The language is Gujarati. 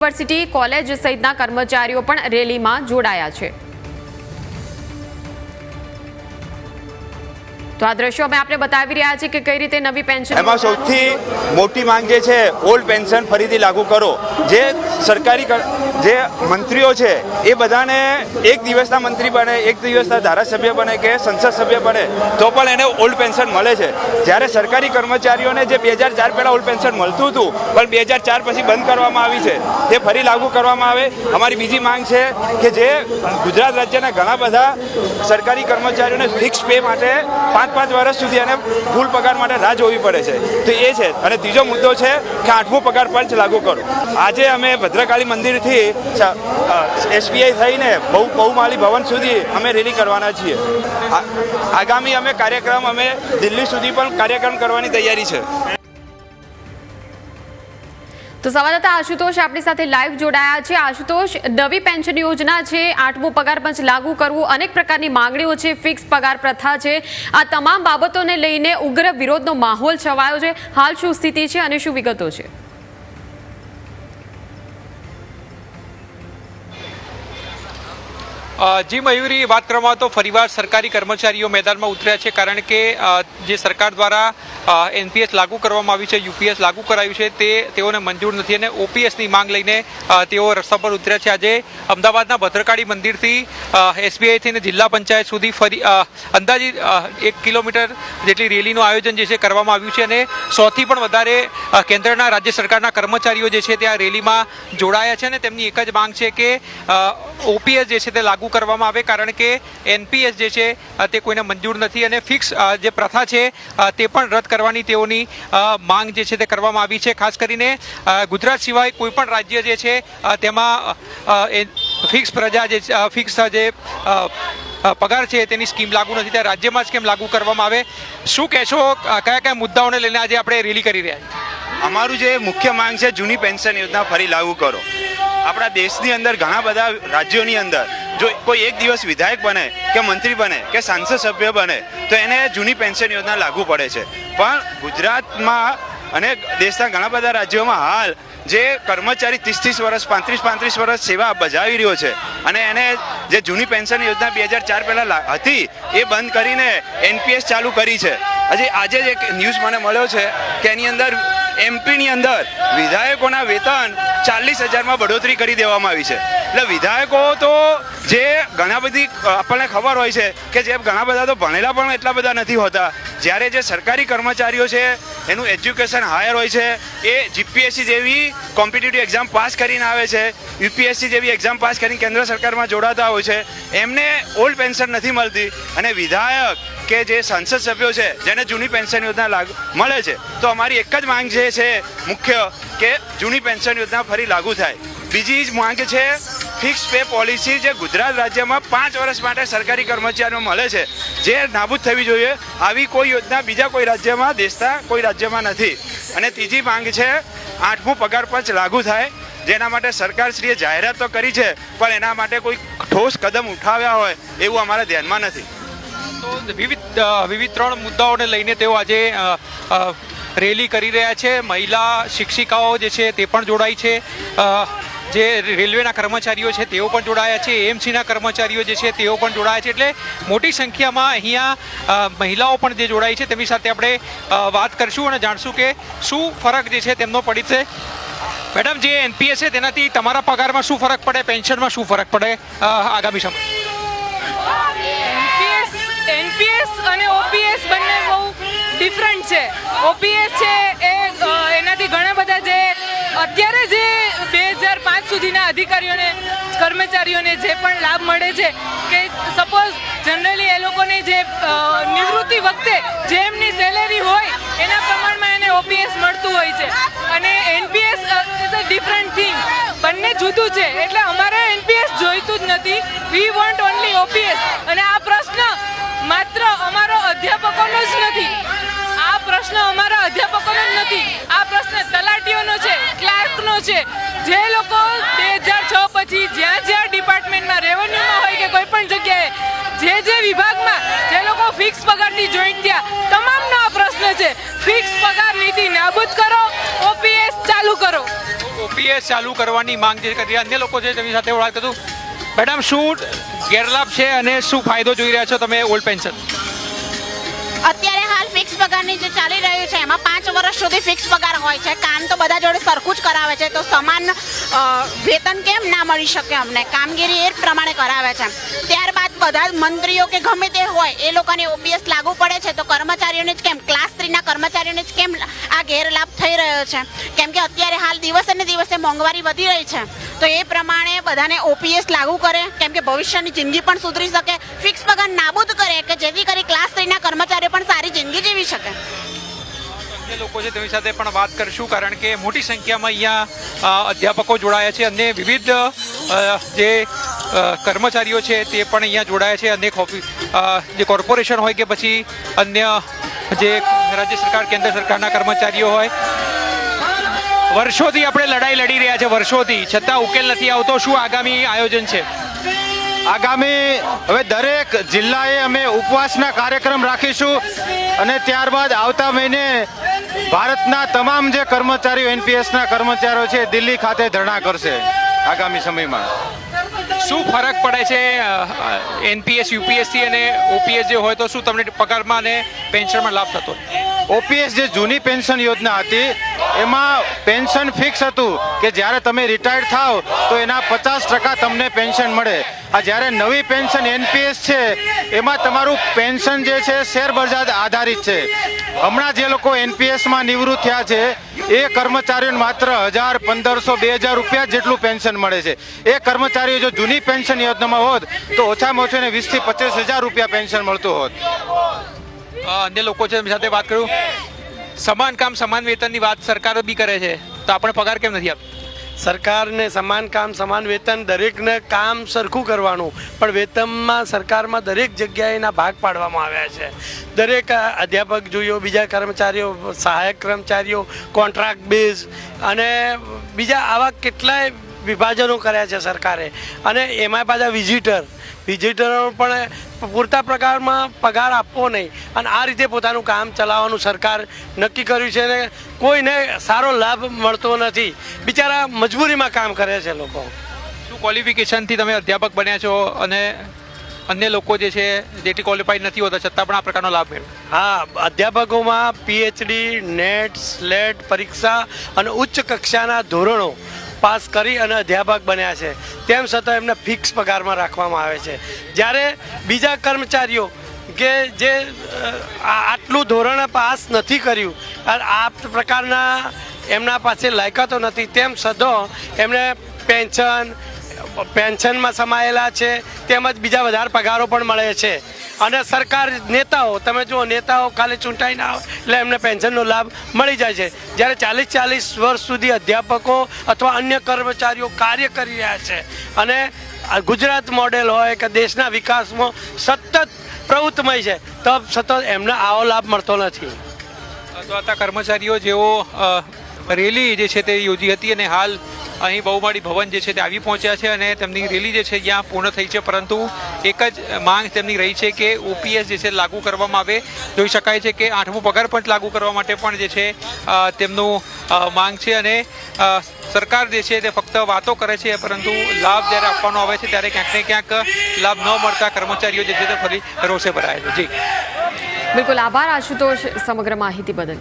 યુનિવર્સિટી કોલેજ સહિતના કર્મચારીઓ પણ રેલીમાં જોડાયા છે. તો આ દ્રશ્યો અમે આપણે બતાવી રહ્યા છીએ કે કઈ રીતે નવી પેન્શન એમાં સૌથી મોટી માંગ જે છે ઓલ્ડ પેન્શન ફરીથી લાગુ કરો. જે સરકારી જે મંત્રીઓ છે એ બધાને એક દિવસના મંત્રી બને એક દિવસના ધારાસભ્ય બને કે સંસદ સભ્ય બને તો પણ એને ઓલ્ડ પેન્શન મળે છે. જ્યારે સરકારી કર્મચારીઓને જે બે હજાર ચાર પહેલાં ઓલ્ડ પેન્શન મળતું હતું પણ બે હજાર ચાર પછી બંધ કરવામાં આવી છે તે ફરી લાગુ કરવામાં આવે. અમારી બીજી માંગ છે કે જે ગુજરાત રાજ્યના ઘણા બધા સરકારી કર્મચારીઓને ફિક્સ પે માટે પાંચ પાંચ વર્ષ સુધી એને ફૂલ પગાર માટે રાહ જોવી પડે છે. તો એ છે. અને ત્રીજો મુદ્દો છે કે આઠમું પગાર પંચ લાગુ કરો. આજે અમે ભદ્રકાળી મંદિરથી એસબીઆઈ થઈને બહુ, બહુમાળી ભવન સુધી અમે રેલી કરવાના છીએ. આગામી અમે કાર્યક્રમ અમે દિલ્હી સુધી પણ કાર્યક્રમ કરવાની તૈયારી છે. તો સંવાદદાતા આશુતોષ આપણી સાથે લાઈવ જોડાયા છે. આશુતોષ, નવી પેન્શન યોજના છે, આઠમું પગાર પંચ લાગુ કરવું, અનેક પ્રકારની માંગણીઓ છે ફિક્સ પગાર પ્રથા છે. આ તમામ બાબતોને લઈને ઉગ્ર વિરોધનો માહોલ છવાયો છે. હાલ શું સ્થિતિ છે અને શું વિગતો છે? જી મયુરી, વાત કરવામાં તો ફરીવાર સરકારી કર્મચારીઓ મેદાનમાં ઉતર્યા છે કારણ કે જે સરકાર દ્વારા એનપીએસ લાગુ કરવામાં આવ્યું છે, યુપીએસ લાગુ કરાયું છે, તે તેઓને મંજૂર નથી અને ઓપીએસની માંગ લઈને તેઓ રસ્તા પર ઉતર્યા છે. આજે અમદાવાદના ભદ્રકાળી મંદિરથી એસબીઆઈથી થઈને જિલ્લા પંચાયત સુધી ફરી અંદાજિત એક કિલોમીટર જેટલી રેલીનું આયોજન જે છે કરવામાં આવ્યું છે અને સૌથી પણ વધારે કેન્દ્રના રાજ્ય સરકારના કર્મચારીઓ જે છે તે આ રેલીમાં જોડાયા છે અને તેમની એક જ માંગ છે કે ઓપીએસ જે છે તે લાગુ કરવામાં આવે કારણ કે એનપીએસ જે છે તે કોઈને મંજૂર નથી અને ફિક્સ જે પ્રથા છે તે પણ રદ કરવાની તેઓની માંગ જે છે તે કરવામાં આવી છે. ખાસ કરીને ગુજરાત સિવાય કોઈપણ રાજ્ય જે છે તેમાં ફિક્સ પ્રજા જે ફિક્સ જે પગાર છે તેની સ્કીમ લાગુ નથી. ત્યાં રાજ્યમાં જ કેમ લાગુ કરવામાં આવે? શું કહેશો કયા કયા મુદ્દાઓને લઈને આજે આપણે રેલી કરી રહ્યા છીએ? અમારું જે મુખ્ય માંગ છે, જૂની પેન્શન યોજના ફરી લાગુ કરો. આપણા દેશની અંદર ઘણા બધા રાજ્યોની અંદર જો કોઈ એક દિવસ વિધાયક બને, કે મંત્રી બને, કે સાંસદ સભ્ય બને, તો એને જૂની પેન્શન યોજના લાગુ પડે છે. પણ ગુજરાતમાં અને દેશના ઘણા બધા રાજ્યોમાં હાલ જે કર્મચારી ત્રીસ ત્રીસ વર્ષ પાંત્રીસ પાંત્રીસ વર્ષ સેવા બજાવી રહ્યો છે અને એને જે જૂની પેન્શન યોજના બે હજાર ચાર પહેલાં હતી, એ બંધ કરીને એનપીએસ ચાલુ કરી છે. હજી આજે જ એક ન્યૂઝ મને મળ્યો છે કે એની અંદર, એમપીની અંદર વિધાયકોના વેતન ચાલીસ હજારમાં બઢોતરી કરી દેવામાં આવી છે. એટલે વિધાયકો તો જે ઘણા બધી આપણને ખબર હોય છે કે જે ઘણા બધા તો ભણેલા પણ એટલા બધા નથી હોતા. જ્યારે જે સરકારી કર્મચારીઓ છે, એનું એજ્યુકેશન હાયર હોય છે, એ જીપીએસસી જેવી કોમ્પિટિટિવ એક્ઝામ પાસ કરીને આવે છે, યુપીએસસી જેવી એક્ઝામ પાસ કરીને કેન્દ્ર સરકારમાં જોડાતા હોય છે, એમને ઓલ્ડ પેન્શન નથી મળતી. અને વિધાયક કે જે સંસદ સભ્યો છે, જેને જૂની પેન્શન યોજના લાગુ, મળે છે, તો અમારી એક જ માંગ જે છે, મુખ્ય, કે જૂની પેન્શન યોજના ફરી લાગુ થાય. બીજી જ માંગ છે ફિક્સ પે પોલિસી જે ગુજરાત રાજ્યમાં પાંચ વર્ષ માટે સરકારી કર્મચારીઓ મળે છે, જે નાબૂદ થવી જોઈએ. આવી કોઈ યોજના બીજા કોઈ રાજ્યમાં દેશના કોઈ રાજ્યમાં નથી. અને ત્રીજી માંગ છે, આઠમું પગાર પંચ લાગુ થાય. જેના માટે સરકારશ્રીએ જાહેરાત તો કરી છે, પણ એના માટે કોઈ ઠોસ કદમ ઉઠાવ્યા હોય એવું અમારા ધ્યાનમાં નથી. તો વિવિધ વિવિધ ત્રણ મુદ્દાઓને લઈને તેઓ આજે રેલી કરી રહ્યા છે. મહિલા શિક્ષિકાઓ જે છે તે પણ જોડાઈ છે. જે રેલવેના કર્મચારીઓ છે, તેઓ પણ જોડાયા છે. એએમસીના કર્મચારીઓ જે છે, તેઓ પણ જોડાયા છે. એટલે મોટી સંખ્યામાં અહીંયા મહિલાઓ પણ જે જોડાઈ છે તેમની સાથે આપણે વાત કરશું અને જાણશું કે શું ફરક જે છે, તેમનો પડી છે. મેડમ, જે એનપીએસ છે, તેનાથી તમારા પગારમાં શું ફરક પડે? પેન્શનમાં શું ફરક પડે? આગામી સમય. એનપીએસ એનપીએસ અને ઓપીએસ બંને બહુ ડિફરન્ટ છે. ઓપીએસ છે એ એનાથી ઘણા બધા જે, અત્યારે જે બે સુધીના અધિકારીઓને, કર્મચારીઓને જે પણ લાભ મળે છે, કે સપોઝ જનરલી એ લોકોને જે નિવૃત્તિ વખતે જે એમની સેલેરી હોય, એના પ્રમાણમાં એને ઓપીએસ મળતું હોય છે. અને NPS is a different thing બંને જુદું છે. એટલે અમારે એનપીએસ જોઈતું જ નથી. વી વોન્ટ ઓનલી ઓપીએસ અને આ પ્રશ્ન માત્ર અમારો અધ્યાપકોનો જ નથી. પ્રશ્ન અમારા અધ્યાપકોનો જ નથી. આ પ્રશ્ન તલાટીઓનો છે, ક્લાર્કનો છે. જે લોકો બે હજાર છ પછી જ્યાં જ્યાં ડિપાર્ટમેન્ટમાં રેવન્યુમાં હોય કે કોઈ પણ જગ્યાએ, જે જે વિભાગમાં જે લોકો ફિક્સ પગારથી જોઈન્ટ થયા, તમામનો આ પ્રશ્ન છે. ફિક્સ પગાર નીતિ નાબૂદ કરો, ઓપીએસ ચાલુ કરો. ઓપીએસ ચાલુ કરવાની માંગ જે કરી અન્ય લોકો છે, તેમની સાથે વાત કરું મેડમ, શું ગેરલાભ છે અને શું ફાયદો જોઈ રહ્યા છો તમે, ઓલ્ડ પેન્શન? પગારની જે ચાલી રહ્યું છે, એમાં પાંચ વર્ષ સુધી ફિક્સ પગાર હોય છે. કામ તો બધા જોડે સરખું જ કરાવે છે, તો સમાન વેતન કેમ ના મળી શકે અમને? કામગીરી એ પ્રમાણે કરાવે છે. ત્યારબાદ બધા મંત્રીઓ કે ગમે તે હોય, એ લોકોને ઓપીએસ લાગુ પડે છે, તો કર્મચારીઓને જ કેમ? ક્લાસ થ્રીના કર્મચારીઓને જ કેમ આ ગેરલાભ થઈ રહ્યો છે? કેમ કે અત્યારે હાલ દિવસે ને દિવસે મોંઘવારી વધી રહી છે. તો એ પ્રમાણે બધાને ઓપીએસ લાગુ કરે, કેમ કે ભવિષ્યની જિંદગી પણ સુધરી શકે. ફિક્સ પગાર નાબૂદ કરે, કે જેથી કરી ક્લાસ થ્રીના કર્મચારીઓ પણ સારી જિંદગી જીવી શકે. અન્ય લોકો છે તેમની સાથે પણ વાત કરશું, કારણ કે મોટી સંખ્યામાં અહીંયા અધ્યાપકો જોડાયા છે અને વિવિધ જે કર્મચારીઓ છે તે પણ અહીંયા જોડાયા છે. અનેક જે કોર્પોરેશન હોય કે પછી અન્ય, જે રાજ્ય સરકાર, કેન્દ્ર સરકારના કર્મચારીઓ હોય. વર્ષોથી આપણે લડાઈ લડી રહ્યા છે, વર્ષોથી. છતાં ઉકેલ નથી આવતો. શું આગામી આયોજન છે? આગામી, હવે દરેક જિલ્લાએ અમે ઉપવાસના કાર્યક્રમ રાખીશું અને ત્યારબાદ આવતા મહિને ભારતના તમામ જે કર્મચારીઓ, એનપીએસના કર્મચારીઓ છે, દિલ્હી ખાતે ધરણા કરશે આગામી સમયમાં શું ફરક પડે છે એનપીએસ, યુપીએસસી અને ઓપીએસ જે હોય તો શું તમને પગારમાં અને પેન્શનમાં લાભ થતો? ઓપીએસ જે જૂની પેન્શન યોજના હતી, એમાં પેન્શન ફિક્સ હતું કે જ્યારે તમે રિટાયર્ડ થાવ તો એના પચાસ ટકા તમને પેન્શન મળે. આ જ્યારે નવી પેન્શન એનપીએસ છે, એમાં તમારું પેન્શન જે છે, શેર બજાર આધારિત છે. હમણાં જે લોકો એનપીએસમાં નિવૃત્ત થયા છે, એ કર્મચારીઓને માત્ર હજાર પંદરસો બે હજાર રૂપિયા જેટલું પેન્શન મળે છે. એ કર્મચારીઓ જો જૂની પેન્શન યોજનામાં હોત, તો ઓછામાં ઓછું એને વીસથી પચીસ હજાર રૂપિયા પેન્શન મળતું હોત. અન્ય લોકો છે સાથે વાત કરું. સમાન કામ, સમાન વેતનની વાત સરકારો બી કરે છે. તો આપણે પગાર કેમ નથી આપતા? સરકારને સમાન કામ, સમાન વેતન દરેકને કામ સરખું કરવાનું. પણ વેતનમાં, સરકારમાં દરેક જગ્યાએ એના ભાગ પાડવામાં આવ્યા છે. દરેક અધ્યાપક જોઈએ, બીજા કર્મચારીઓ, સહાયક કર્મચારીઓ કોન્ટ્રાક્ટ બેઝ અને બીજા આવા કેટલાય વિભાજનો કર્યા છે સરકારે. અને એમાં પાછા વિઝિટર વિઝિટરો પણ પૂરતા પ્રકારમાં પગાર આપવો નહીં. અને આ રીતે પોતાનું કામ ચલાવવાનું સરકાર નક્કી કર્યું છે ને કોઈને સારો લાભ મળતો નથી. બિચારા મજબૂરીમાં કામ કરે છે લોકો. શું ક્વોલિફિકેશનથી તમે અધ્યાપક બન્યા છો અને અન્ય લોકો જે છે જેટી ક્વોલિફાઈડ નથી હોતા છતાં પણ આ પ્રકારનો લાભ મેળવે? હા અધ્યાપકોમાં પીએચડી નેટ સ્લેટ પરીક્ષા અને ઉચ્ચ કક્ષાના ધોરણો પાસ કરી અને અધ્યાપક બન્યા છે. તેમ છતાં એમને ફિક્સ પગારમાં રાખવામાં આવે છે. જ્યારે બીજા કર્મચારીઓ કે જે આટલું ધોરણ પાસ નથી કર્યું આ પ્રકારના એમના પાસે લાયકાતો નથી, તેમ છતાં એમને પેન્શન પેન્શનમાં સમાયેલા છે, તેમજ બીજા વધારે પગારો પણ મળે છે. અને સરકાર નેતાઓ, તમે જુઓ, નેતાઓ ખાલી ચૂંટાઈને આવે, એટલે એમને પેન્શનનો લાભ મળી જાય છે. જ્યારે ચાલીસ ચાલીસ વર્ષ સુધી અધ્યાપકો અથવા અન્ય કર્મચારીઓ કાર્ય કરી રહ્યા છે. અને ગુજરાત મોડેલ હોય કે દેશના વિકાસમાં સતત પ્રવૃત્તમય છે, તો સતત એમને આવો લાભ મળતો નથી. તો કર્મચારીઓ જેઓ રેલી જે છે તે યોજી હતી અને હાલ અહીં બહુમાળી ભવન જે છે તે આવી પહોંચ્યા છે અને તેમની રેલી જે છે ત્યાં પૂર્ણ થઈ છે. પરંતુ એક જ માંગ તેમની રહી છે કે ઓપીએસ જે છે લાગુ કરવામાં આવે. જોઈ શકાય છે કે આઠમું પગાર પંચ લાગુ કરવા માટે પણ જે છે તેમનું માંગ છે અને સરકાર જે છે તે ફક્ત વાતો કરે છે, પરંતુ લાભ જ્યારે આપવાનો આવે છે ત્યારે ક્યાંક ને ક્યાંક લાભ ન મળતા કર્મચારીઓ જે છે તે ફરી રોષે ભરાય છે. જી. બિલકુલ આભાર, આશુતોષ સમગ્ર માહિતી બદલ.